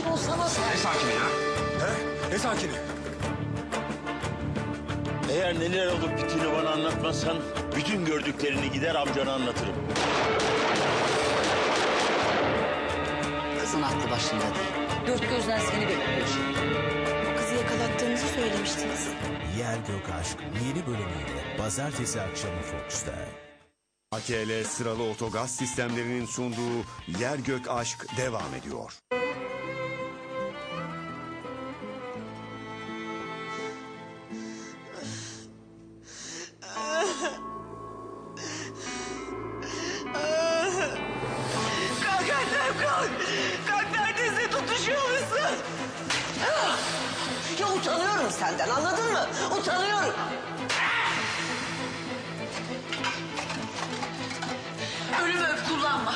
sakin olsana sen. Ne sakini ya? He? Ne sakini? Eğer neler olup bittiğini bana anlatmazsan bütün gördüklerini gider amcana anlatırım. Kızın aklı başında değil. Dört gözden seni bekliyor şimdi. O kızı yakalattığınızı söylemiştiniz. Yer Gök Aşk yeni bölümüyle pazartesi akşamı Fox'ta. AKL sıralı otogaz sistemlerinin sunduğu Yer Gök Aşk devam ediyor. Hakan! Kalp neredeyse tutuşuyor musun? Ya utanıyorum senden anladın mı? Utanıyorum. Ölüm öp kullanma.